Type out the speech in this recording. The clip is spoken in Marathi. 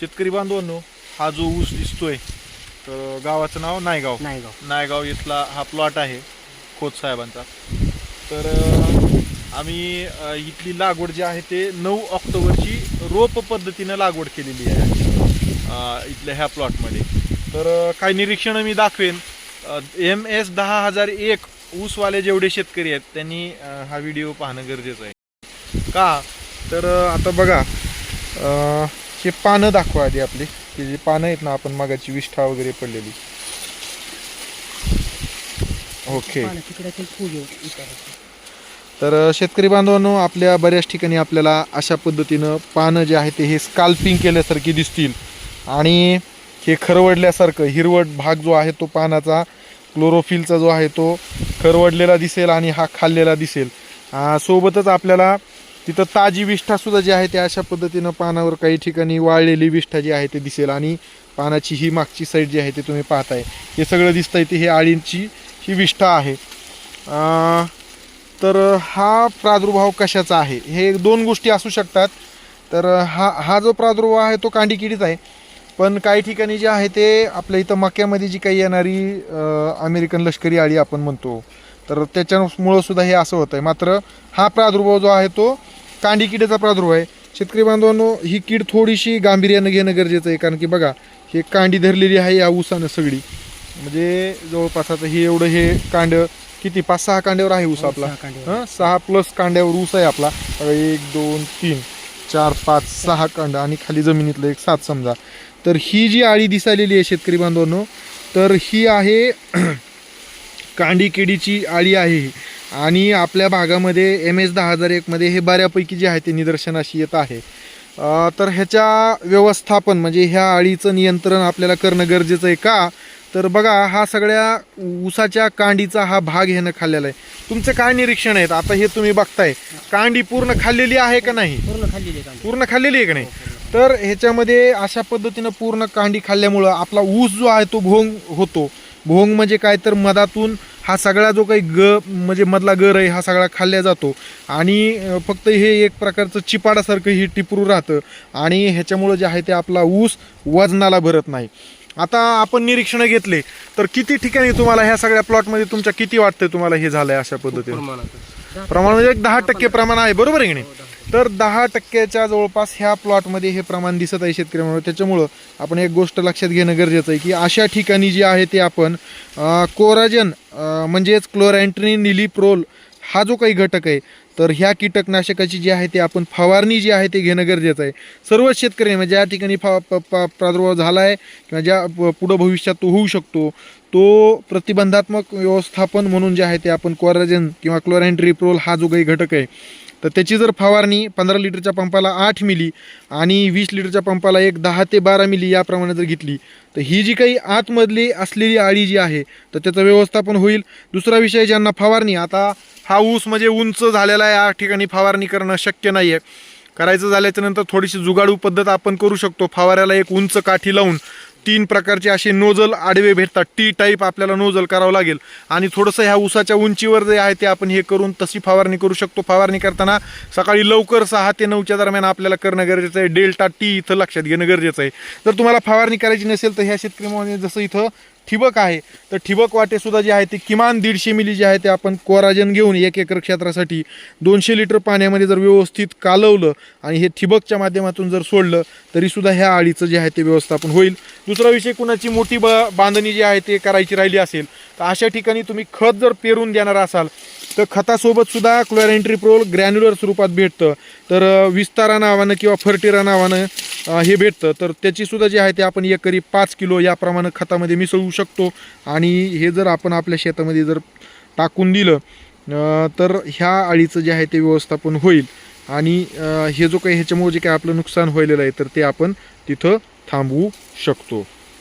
शेतकरी बांधवांनो हा जो ऊस दिसतोय तर गावाचं नाव नायगाव. नाही गाव नायगाव इथला हा प्लॉट आहे खोत साहेबांचा. तर आम्ही इथली लागवड जी आहे ते नऊ ऑक्टोबरची रोप पद्धतीनं लागवड केलेली आहे. इथल्या ह्या प्लॉटमध्ये तर काही निरीक्षणं मी दाखवेन. एम एस दहा हजार एक ऊसवाले जेवढे शेतकरी आहेत त्यांनी हा व्हिडिओ पाहणं गरजेचं आहे. का? तर आता बघा हे पानं दाखवा आधी आपली की जी पानं आहेत ना आपण मगाची विष्ठा वगैरे पडलेली. ओके तर शेतकरी बांधवांनो आपल्या बऱ्याच ठिकाणी आपल्याला अशा पद्धतीनं पानं जे आहे ते हे स्काल्पिंग केल्यासारखी दिसतील. आणि हे खरवडल्यासारखं हिरवट भाग जो आहे तो पानाचा क्लोरोफिलचा जो आहे तो खरवडलेला दिसेल आणि हा खाल्लेला दिसेल. सोबतच आपल्याला तिथं ताजी विष्ठासुद्धा जी आहे ते अशा पद्धतीनं पानावर काही ठिकाणी वाळलेली विष्ठा जी आहे ते दिसेल. आणि पानाची ही मागची साईड जी आहे ते तुम्ही पाहताय. हे सगळं दिसतंय ते हे आळींची ही विष्ठा आहे. तर हा प्रादुर्भाव कशाचा आहे? हे दोन गोष्टी असू शकतात. तर हा हा जो प्रादुर्भाव आहे तो कांडीकिडीचा आहे. पण काही ठिकाणी जे आहे ते आपल्या इथं मक्यामध्ये जी काही येणारी अमेरिकन लष्करी आळी आपण म्हणतो तर त्याच्यामुळं सुद्धा हे असं होतं आहे मात्र हा प्रादुर्भाव जो आहे तो कांडी किडीचा प्रादुर्भाव आहे. शेतकरी बांधवांनो ही कीड थोडीशी गांभीर्यानं घेणं गरजेचं आहे. कारण की बघा हे कांडी धरलेली आहे या ऊसानं सगळी. म्हणजे जवळपास आता हे एवढं हे कांड किती? पाच सहा कांड्यावर आहे ऊस हो, आपला. हं? सहा प्लस कांड्यावर ऊस आहे आपला. एक दोन तीन चार पाच सहा कांड आणि खाली जमिनीतलं एक सात समजा. तर ही जी आळी दिसालेली आहे शेतकरी बांधवांनो तर ही आहे कांडी केडीची आळी आहे. आणि आपल्या भागामध्ये एम एस दहा हजार एकमध्ये हे बऱ्यापैकी जे आहे ते निदर्शनाशी येत आहे. तर ह्याच्या व्यवस्थापन म्हणजे ह्या आळीचं नियंत्रण आपल्याला करणं गरजेचं आहे का? तर बघा हा सगळ्या ऊसाच्या कांडीचा हा भाग ह्यानं खाल्लेला आहे. तुमचं काय निरीक्षण आहेत? आता हे तुम्ही बघताय. कांडी पूर्ण खाल्लेली आहे का नाही? पूर्ण खाल्लेली पूर्ण खाल्लेली आहे का नाही? तर ह्याच्यामध्ये अशा पद्धतीनं पूर्ण कांडी खाल्ल्यामुळं आपला ऊस जो आहे तो भोंग होतो. भोंग म्हणजे काय? तर मधातून हा सगळा जो काही ग म्हणजे मधला गर आहे हा सगळा खाल्ल्या जातो. आणि फक्त हे एक प्रकारचं चिपाडासारखं ही टिपरू राहतं. आणि ह्याच्यामुळं जे आहे ते आपला ऊस वजनाला भरत नाही. आता आपण निरीक्षणं घेतले तर किती ठिकाणी तुम्हाला ह्या सगळ्या प्लॉटमध्ये तुमच्या किती वाटतंय तुम्हाला हे झालंय अशा पद्धतीने? प्रमाण म्हणजे एक दहा टक्के प्रमाण आहे बरोबर आहे की नाही? तर दहा टक्क्याच्या जवळपास ह्या प्लॉटमध्ये हे प्रमाण दिसत आहे शेतकऱ्यांमुळे त्याच्यामुळं आपण एक गोष्ट लक्षात घेणं गरजेचं आहे की अशा ठिकाणी जे आहे ते आपण कोराजन म्हणजेच क्लोरॅन्ट्रिन निलिप्रोल हा जो काही घटक आहे तर ह्या कीटकनाशकाची जी आहे ते आपण फवारणी जी आहे ते घेणं गरजेचं आहे. सर्वच शेतकरी म्हणजे ज्या ठिकाणी फा प- प्रादुर्भाव झाला आहे किंवा ज्या प- पुढं भविष्यात तो होऊ शकतो तो प्रतिबंधात्मक व्यवस्थापन म्हणून जे आहे ते आपण कोराजन किंवा क्लोरॅन्ट्रिप्रोल हा जो काही घटक आहे तर त्याची जर फवारणी पंधरा लिटरच्या पंपाला आठ मिली आणि वीस लिटरच्या पंपाला एक दहा ते बारा मिली याप्रमाणे जर घेतली तर ही जी काही आतमधली असलेली आळी जी आहे तर त्याचं व्यवस्थापन होईल. दुसरा विषय ज्यांना फवारणी आता हा ऊस म्हणजे उंच झालेला आहे या ठिकाणी फवारणी करणं शक्य नाही आहे करायचं झाल्याच्यानंतर थोडीशी जुगाडू पद्धत आपण करू शकतो फवाऱ्याला एक उंच काठी लावून. तीन प्रकारचे असे नोजल आडवे भेटतात. टी टाईप आपल्याला नोजल करावं लागेल. आणि थोडंसं ह्या उसाच्या उंचीवर जे आहे ते आपण हे करून तशी फवारणी करू शकतो. फवारणी करताना सकाळी लवकर सहा ते नऊच्या दरम्यान आपल्याला करणं गरजेचं आहे. डेल्टा टी इथं लक्षात घेणं गरजेचं आहे. जर तुम्हाला फवारणी करायची नसेल तर ह्या शेतकरी जसं इथं ठिबक आहे. तर ठिबक वाटेसुद्धा जे आहे ते किमान दीडशे मिली जे आहे ते आपण कोराजन घेऊन एक एकर क्षेत्रासाठी दोनशे लिटर पाण्यामध्ये जर व्यवस्थित कालवलं आणि हे ठिबकच्या माध्यमातून जर सोडलं तरीसुद्धा ह्या आळीचं जे आहे ते व्यवस्थापन होईल. दुसरा विषय कुणाची मोठी ब बांधणी जी आहे ते करायची राहिली असेल तर अशा ठिकाणी तुम्ही खत जर पेरून देणार असाल तर खतासोबत सुद्धा क्लोरॅन्ट्रिप्रोल ग्रॅन्युलर स्वरूपात भेटतं. तर विस्तारा नावानं किंवा फर्टिरा नावानं हे भेटतं. तर त्याचीसुद्धा जी जे आहे ते आपण एकरी पाच किलो याप्रमाणे खतामध्ये मिसळू शकतो. आणि हे जर आपण आपल्या शेतामध्ये जर टाकून दिलं तर ह्या अळीचं जे आहे ते व्यवस्थापन होईल. आणि हे जो काही ह्याच्यामुळे जे काही आपलं नुकसान व्हायलेलं आहे तर ते आपण तिथं थांबवू शकतो.